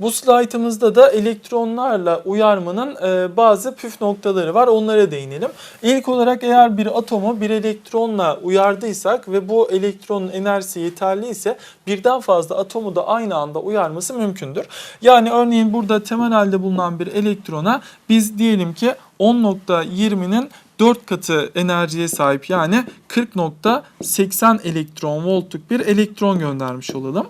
Bu slaytımızda da elektronlarla uyarmanın e, bazı püf noktaları var. Onlara değinelim. İlk olarak eğer bir atomu bir elektronla uyardıysak ve bu elektronun enerjisi yeterli ise birden fazla atomu da aynı anda uyarması mümkündür. Yani örneğin burada temel halde bulunan bir elektrona biz diyelim ki 10.20'nin 4 katı enerjiye sahip yani 40.80 elektron voltluk bir elektron göndermiş olalım.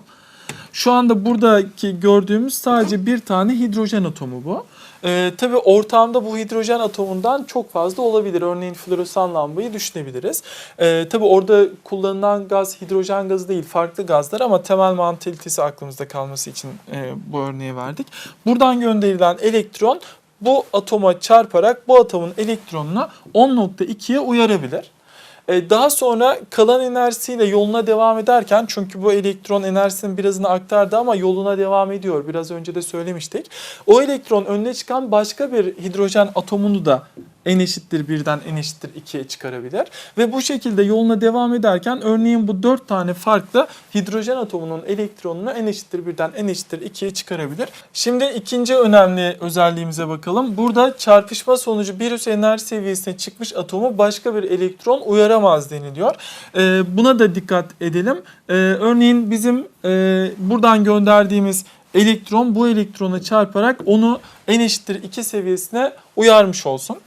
Şu anda buradaki gördüğümüz sadece bir tane hidrojen atomu bu. Ee, tabii ortamda bu hidrojen atomundan çok fazla olabilir. Örneğin floresan lambayı düşünebiliriz. Ee, tabii orada kullanılan gaz hidrojen gazı değil farklı gazlar ama temel mantalitesi aklımızda kalması için e, bu örneği verdik. Buradan gönderilen elektron bu atoma çarparak bu atomun elektronunu 10.2'ye uyarabilir. E, Daha sonra kalan enerjisiyle yoluna devam ederken çünkü bu elektron enerjisinin birazını aktardı ama yoluna devam ediyor. Biraz önce de söylemiştik. O elektron önüne çıkan başka bir hidrojen atomunu da n eşittir 1'den n eşittir 2'ye çıkarabilir. Ve bu şekilde yoluna devam ederken örneğin bu 4 tane farklı hidrojen atomunun elektronunu n eşittir 1'den n eşittir 2'ye çıkarabilir. Şimdi ikinci önemli özelliğimize bakalım. Burada çarpışma sonucu bir üst enerji seviyesine çıkmış atomu başka bir elektron uyaramaz deniliyor. Ee, buna da dikkat edelim. Ee, örneğin bizim e, buradan gönderdiğimiz elektron bu elektrona çarparak onu n eşittir 2 seviyesine uyarmış olsun.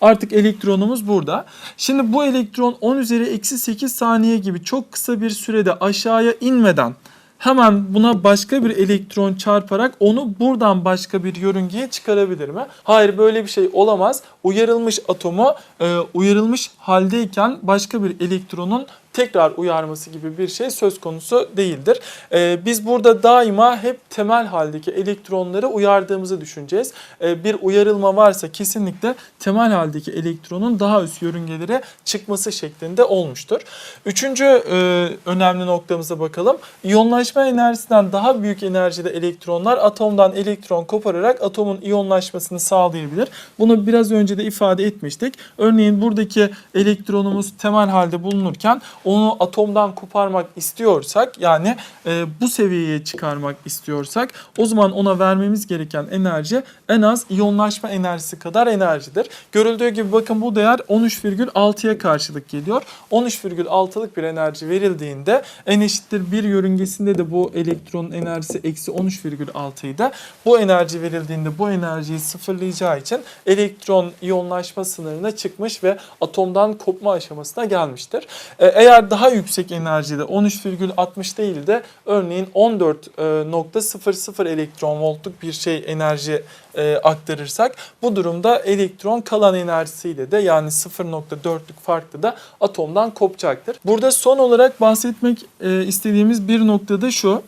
Artık elektronumuz burada. Şimdi bu elektron 10 üzeri eksi 8 saniye gibi çok kısa bir sürede aşağıya inmeden hemen buna başka bir elektron çarparak onu buradan başka bir yörüngeye çıkarabilir mi? Hayır böyle bir şey olamaz. Uyarılmış atomu e, uyarılmış haldeyken başka bir elektronun tekrar uyarması gibi bir şey söz konusu değildir. E, biz burada daima hep temel haldeki elektronları uyardığımızı düşüneceğiz. E, bir uyarılma varsa kesinlikle temel haldeki elektronun daha üst yörüngelere çıkması şeklinde olmuştur. Üçüncü e, önemli noktamıza bakalım. İyonlaşma enerjisinden daha büyük enerjide elektronlar atomdan elektron kopararak atomun iyonlaşmasını sağlayabilir. Bunu biraz önce de ifade etmiştik. Örneğin buradaki elektronumuz temel halde bulunurken onu atomdan koparmak istiyorsak yani e, bu seviyeye çıkarmak istiyorsak o zaman ona vermemiz gereken enerji en az iyonlaşma enerjisi kadar enerjidir. Görüldüğü gibi bakın bu değer 13,6'ya karşılık geliyor. 13,6'lık bir enerji verildiğinde n eşittir 1 yörüngesinde de bu elektronun enerjisi eksi 13,6 idi. Bu enerji verildiğinde bu enerjiyi sıfırlayacağı için elektron iyonlaşma sınırına çıkmış ve atomdan kopma aşamasına gelmiştir. Ee, Eğer daha yüksek enerjide 13,60 değil de örneğin 14.00 elektron voltluk bir şey enerji e, aktarırsak bu durumda elektron kalan enerjisiyle de yani 0.4'lük farklı da atomdan kopacaktır. Burada son olarak bahsetmek e, istediğimiz bir noktada şu.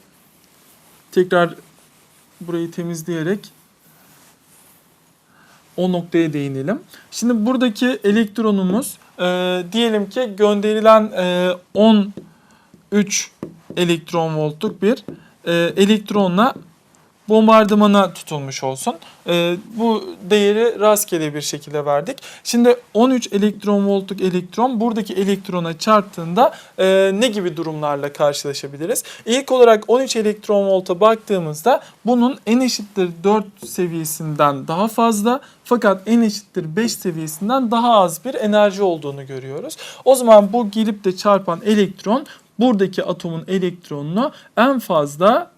Tekrar burayı temizleyerek o noktaya değinelim. Şimdi buradaki elektronumuz e, diyelim ki gönderilen e, 13 elektron voltluk bir e, elektronla bombardımana tutulmuş olsun. E, bu değeri rastgele bir şekilde verdik. Şimdi 13 elektron voltluk elektron buradaki elektrona çarptığında e, ne gibi durumlarla karşılaşabiliriz? İlk olarak 13 elektron volta baktığımızda bunun n eşittir 4 seviyesinden daha fazla fakat n eşittir 5 seviyesinden daha az bir enerji olduğunu görüyoruz. O zaman bu gelip de çarpan elektron buradaki atomun elektronunu en fazla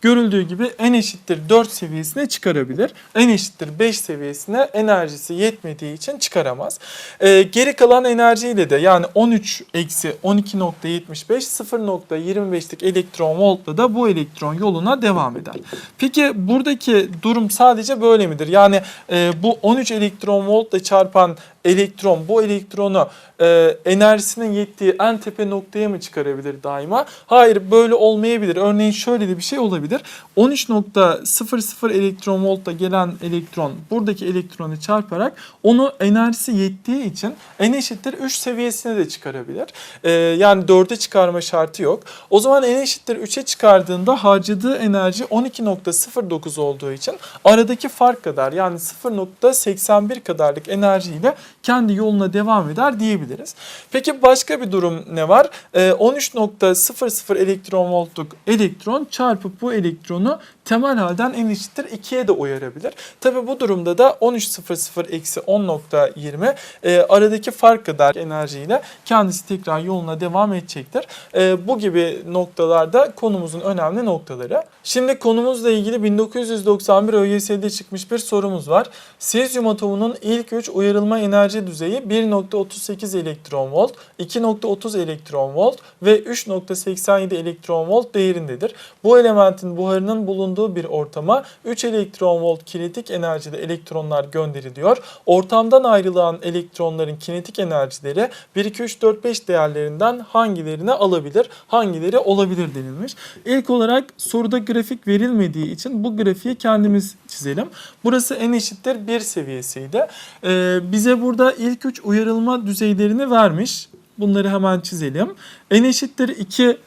görüldüğü gibi n eşittir 4 seviyesine çıkarabilir. N eşittir 5 seviyesine enerjisi yetmediği için çıkaramaz. Ee, geri kalan enerjiyle de yani 13 eksi 12.75 0.25'lik elektron voltla da bu elektron yoluna devam eder. Peki buradaki durum sadece böyle midir? Yani e, bu 13 elektron voltla çarpan elektron bu elektronu e, enerjisinin yettiği en tepe noktaya mı çıkarabilir daima? Hayır böyle olmayabilir. Örneğin şöyle de bir şey olabilir. 13.00 elektron voltla gelen elektron buradaki elektronu çarparak onu enerjisi yettiği için n eşittir 3 seviyesine de çıkarabilir. E, yani 4'e çıkarma şartı yok. O zaman n eşittir 3'e çıkardığında harcadığı enerji 12.09 olduğu için aradaki fark kadar yani 0.81 kadarlık enerjiyle kendi yoluna devam eder diyebiliriz. Peki başka bir durum ne var? Ee, 13.00 elektron voltluk elektron çarpıp bu elektronu temel halden n eşittir 2'ye de uyarabilir. Tabi bu durumda da 13.00 eksi 10.20 e, aradaki fark kadar enerjiyle kendisi tekrar yoluna devam edecektir. E, bu gibi noktalarda konumuzun önemli noktaları. Şimdi konumuzla ilgili 1991 ÖYS'de çıkmış bir sorumuz var. Sezyum atomunun ilk 3 uyarılma enerji düzeyi 1.38 elektron volt, 2.30 elektron volt ve 3.87 elektron volt değerindedir. Bu elementin buharının bulunduğu bir ortama 3 elektron volt kinetik enerjide elektronlar gönderiliyor. Ortamdan ayrılan elektronların kinetik enerjileri 1, 2, 3, 4, 5 değerlerinden hangilerini alabilir, hangileri olabilir denilmiş. İlk olarak soruda grafik verilmediği için bu grafiği kendimiz çizelim. Burası n eşittir 1 seviyesiydi. Ee, bize burada ilk 3 uyarılma düzeylerini vermiş. Bunları hemen çizelim. n eşittir 2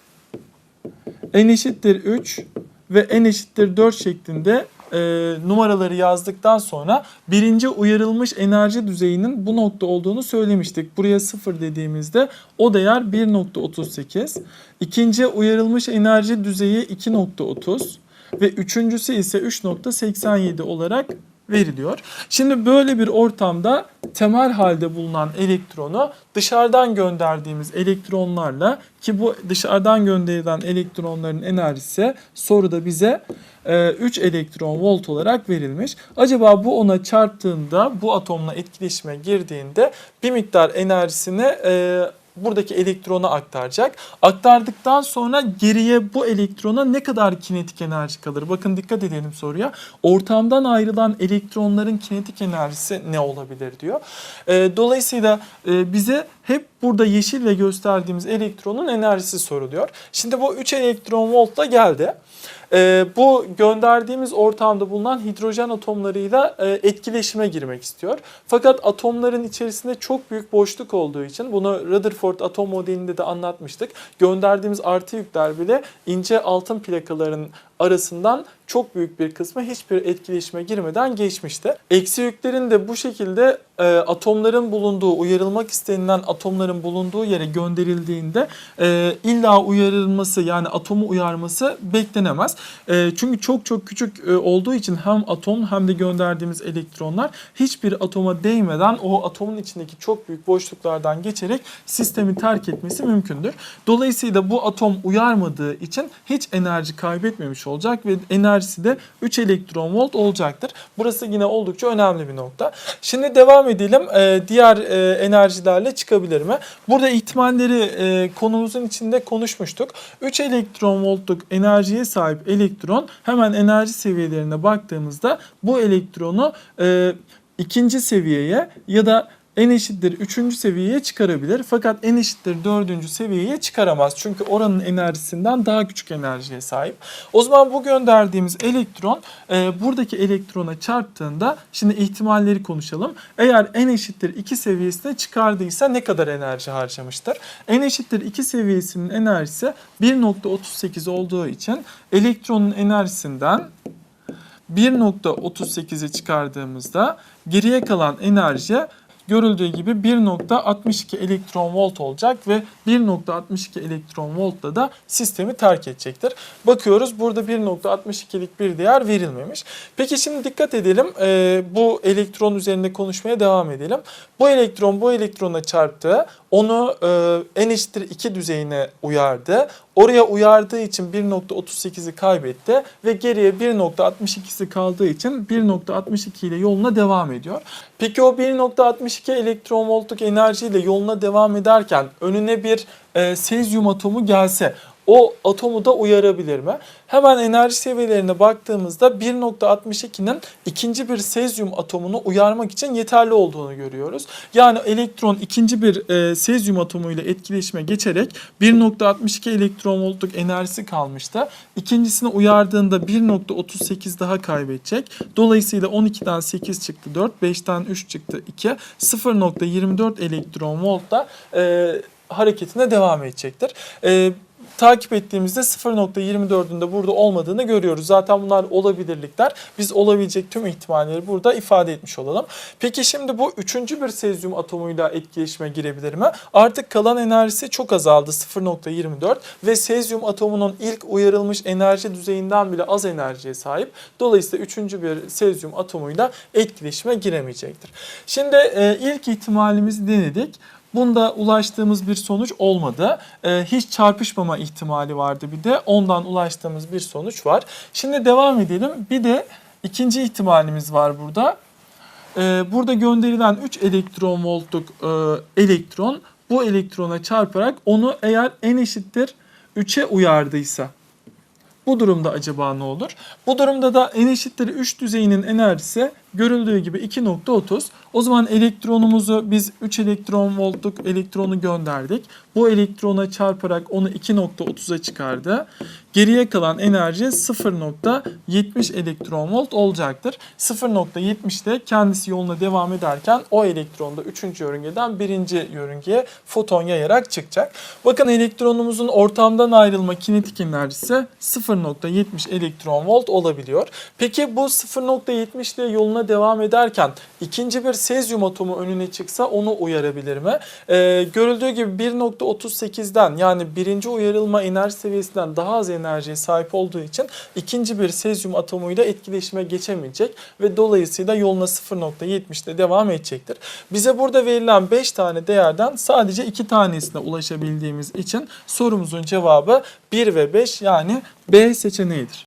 n eşittir 3 ve n eşittir 4 şeklinde e, numaraları yazdıktan sonra birinci uyarılmış enerji düzeyinin bu nokta olduğunu söylemiştik. Buraya 0 dediğimizde o değer 1.38. İkinci uyarılmış enerji düzeyi 2.30 ve üçüncüsü ise 3.87 olarak veriliyor. Şimdi böyle bir ortamda temel halde bulunan elektronu dışarıdan gönderdiğimiz elektronlarla ki bu dışarıdan gönderilen elektronların enerjisi soruda bize e, 3 elektron volt olarak verilmiş. Acaba bu ona çarptığında bu atomla etkileşime girdiğinde bir miktar enerjisini e, buradaki elektrona aktaracak. Aktardıktan sonra geriye bu elektrona ne kadar kinetik enerji kalır? Bakın dikkat edelim soruya. Ortamdan ayrılan elektronların kinetik enerjisi ne olabilir diyor. Ee, dolayısıyla e, bize hep burada yeşille gösterdiğimiz elektronun enerjisi soruluyor. Şimdi bu 3 elektron voltla geldi. Ee, bu gönderdiğimiz ortamda bulunan hidrojen atomlarıyla e, etkileşime girmek istiyor. Fakat atomların içerisinde çok büyük boşluk olduğu için bunu Rutherford atom modelinde de anlatmıştık. Gönderdiğimiz artı yükler bile ince altın plakaların arasından çok büyük bir kısmı hiçbir etkileşime girmeden geçmişti. Eksi yüklerin de bu şekilde e, atomların bulunduğu, uyarılmak istenilen atomların bulunduğu yere gönderildiğinde e, illa uyarılması yani atomu uyarması beklenemez. E, çünkü çok çok küçük e, olduğu için hem atom hem de gönderdiğimiz elektronlar hiçbir atoma değmeden o atomun içindeki çok büyük boşluklardan geçerek sistemi terk etmesi mümkündür. Dolayısıyla bu atom uyarmadığı için hiç enerji kaybetmemiş olacak ve enerjisi de 3 elektron volt olacaktır. Burası yine oldukça önemli bir nokta. Şimdi devam edelim. Ee, diğer e, enerjilerle çıkabilir mi? Burada ihtimalleri e, konumuzun içinde konuşmuştuk. 3 elektron voltluk enerjiye sahip elektron hemen enerji seviyelerine baktığımızda bu elektronu e, ikinci seviyeye ya da n eşittir 3. seviyeye çıkarabilir. Fakat n eşittir 4. seviyeye çıkaramaz. Çünkü oranın enerjisinden daha küçük enerjiye sahip. O zaman bu gönderdiğimiz elektron e, buradaki elektrona çarptığında şimdi ihtimalleri konuşalım. Eğer n eşittir 2 seviyesine çıkardıysa ne kadar enerji harcamıştır? n eşittir 2 seviyesinin enerjisi 1.38 olduğu için elektronun enerjisinden 1.38'e çıkardığımızda geriye kalan enerji görüldüğü gibi 1.62 elektron volt olacak ve 1.62 elektron voltla da sistemi terk edecektir. Bakıyoruz burada 1.62'lik bir değer verilmemiş. Peki şimdi dikkat edelim Ee, bu elektron üzerinde konuşmaya devam edelim. Bu elektron bu elektrona çarptı. Onu e, n eşittir 2 düzeyine uyardı. Oraya uyardığı için 1.38'i kaybetti ve geriye 1.62'si kaldığı için 1.62 ile yoluna devam ediyor. Peki o 1.62 elektron voltluk enerjiyle yoluna devam ederken önüne bir e, sezyum atomu gelse o atomu da uyarabilir mi? Hemen enerji seviyelerine baktığımızda 1.62'nin ikinci bir sezyum atomunu uyarmak için yeterli olduğunu görüyoruz. Yani elektron ikinci bir e, sezyum atomuyla etkileşime geçerek 1.62 elektron voltluk enerjisi kalmıştı. İkincisini uyardığında 1.38 daha kaybedecek. Dolayısıyla 12'den 8 çıktı 4, 5'ten 3 çıktı 2, 0.24 elektron voltla e, hareketine devam edecektir. E, takip ettiğimizde 0.24'ün de burada olmadığını görüyoruz. Zaten bunlar olabilirlikler. Biz olabilecek tüm ihtimalleri burada ifade etmiş olalım. Peki şimdi bu üçüncü bir sezyum atomuyla etkileşime girebilir mi? Artık kalan enerjisi çok azaldı 0.24 ve sezyum atomunun ilk uyarılmış enerji düzeyinden bile az enerjiye sahip. Dolayısıyla üçüncü bir sezyum atomuyla etkileşime giremeyecektir. Şimdi e, ilk ihtimalimizi denedik. Bunda ulaştığımız bir sonuç olmadı. Ee, hiç çarpışmama ihtimali vardı bir de. Ondan ulaştığımız bir sonuç var. Şimdi devam edelim. Bir de ikinci ihtimalimiz var burada. Ee, burada gönderilen 3 elektron voltluk e, elektron bu elektrona çarparak onu eğer n eşittir 3'e uyardıysa bu durumda acaba ne olur? Bu durumda da n eşittir 3 düzeyinin enerjisi görüldüğü gibi 2.30. O zaman elektronumuzu biz 3 elektron voltluk elektronu gönderdik. Bu elektrona çarparak onu 2.30'a çıkardı. Geriye kalan enerji 0.70 elektron volt olacaktır. 0.70 de kendisi yoluna devam ederken o elektron da 3. yörüngeden 1. yörüngeye foton yayarak çıkacak. Bakın elektronumuzun ortamdan ayrılma kinetik enerjisi 0.70 elektron volt olabiliyor. Peki bu 0.70 ile yoluna devam ederken ikinci bir sezyum atomu önüne çıksa onu uyarabilir mi? Ee, görüldüğü gibi 1.38'den yani birinci uyarılma enerji seviyesinden daha az enerjiye sahip olduğu için ikinci bir sezyum atomuyla etkileşime geçemeyecek ve dolayısıyla yoluna 0.70'de devam edecektir. Bize burada verilen 5 tane değerden sadece 2 tanesine ulaşabildiğimiz için sorumuzun cevabı 1 ve 5 yani B seçeneğidir.